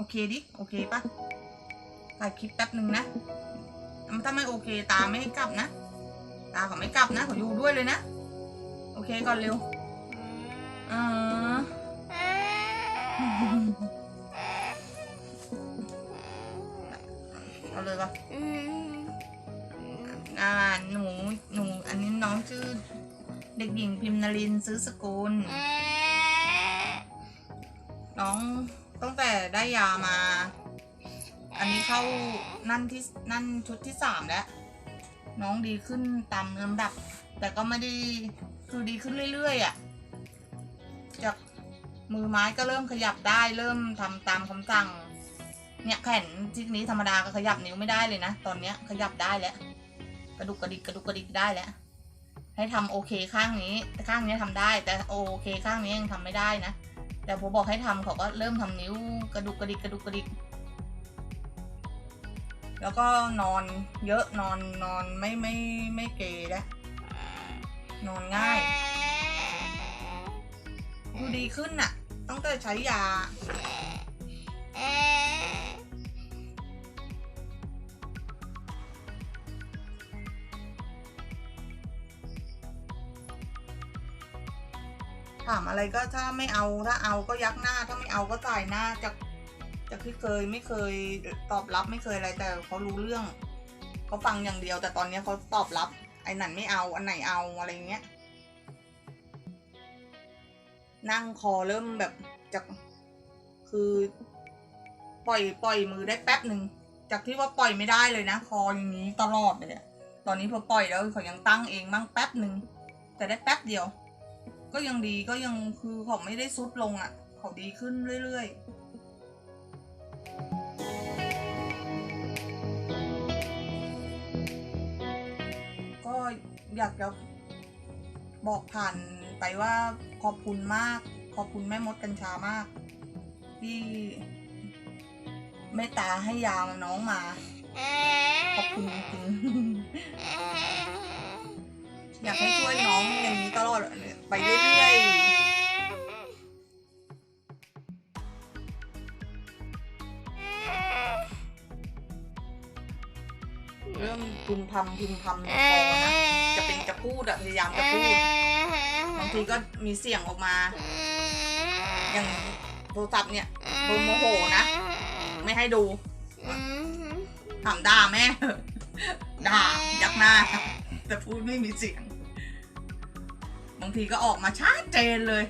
โอเคดิ โอเคปะถ่ายคลิปแป๊บหนึ่งนะ ถ้าไม่โอเคตาไม่ให้กลับนะ ตาเขาไม่กลับนะเขาอยู่ด้วยเลยนะ โอเคก่อนเร็วเออเอาเลยปะอ่า หนู หนู อันนี้น้องชื่อ เด็กหญิงพิมนารินทร์ซื้อสกุลน้อง ตั้งแต่ได้ยามา อันนี้เข้านั่นที่นั่นชุดที่สามแล้ว น้องดีขึ้นตามลำดับ แต่ก็ไม่ได้คือดีขึ้นเรื่อยๆอะ จากมือไม้ก็เริ่มขยับได้ เริ่มทำตามคำสั่ง เนี่ยแขนที่นี้ธรรมดาก็ขยับนิ้วไม่ได้เลยนะ ตอนเนี้ยขยับได้แล้ว กระดุกกระดิกกระดุกกระดิกได้แล้ว ให้ทำโอเคข้างนี้ แต่ข้างนี้ทำได้ แต่โอเคข้างนี้ยังทำไม่ได้นะ แต่ผมบอกให้ทำเขาก็เริ่มทำนิ้วกระดุกกระดิกกระดุกกระดิก แล้วก็นอนเยอะนอนนอนไม่ไม่ไม่เกยนะนอนง่าย ดูดีขึ้นน่ะตั้งแต่ใช้ยา ถามอะไรก็ถ้าไม่เอาถ้าเอาก็ยักหน้าถ้าไม่เอาก็จ่ายหน้าจากจากที่เคยไม่เคยตอบรับไม่เคยอะไรแต่เขารู้เรื่องเขาฟังอย่างเดียว แต่ตอนนี้เขาตอบรับ ไอ้นั่นไม่เอาอันไหนเอาอะไรเงี้ยนั่งคอเริ่มแบบจากคือปล่อยปล่อยมือได้แป๊บหนึ่งจากที่ว่าปล่อยไม่ได้เลยนะ คออย่างนี้ตลอดเลยอะตอนนี้พอปล่อยแล้วเขายังตั้งเองบ้างแป๊บหนึ่งแต่ได้แป๊บเดียว ก็ยังดีก็ยังคือเขาไม่ได้ซุดลงอะ่ะ เขาดีขึ้นเรื่อยๆก็อยากจะบอกผ่านไปว่าขอบคุณมาก ขอบคุณแม่มดกัญชามาก ที่เมตตาให้ยาน้องมา ขอบคุณจริงๆ อยากให้ช่วยน้องอย่างนี้ตลอดไปเรื่อยๆ เริ่มพึมพำพึมพำในคอนะ จะเป็นจะพูดอะพยายามจะพูด บางทีก็มีเสียงออกมา อย่างโทรศัพท์เนี่ยโดนโมโหนะ ไม่ให้ดูถามด่าแม่ด่ายักหน้าแต่พูดไม่มีเสียง บางทีก็ออกมาชัดเจนเลย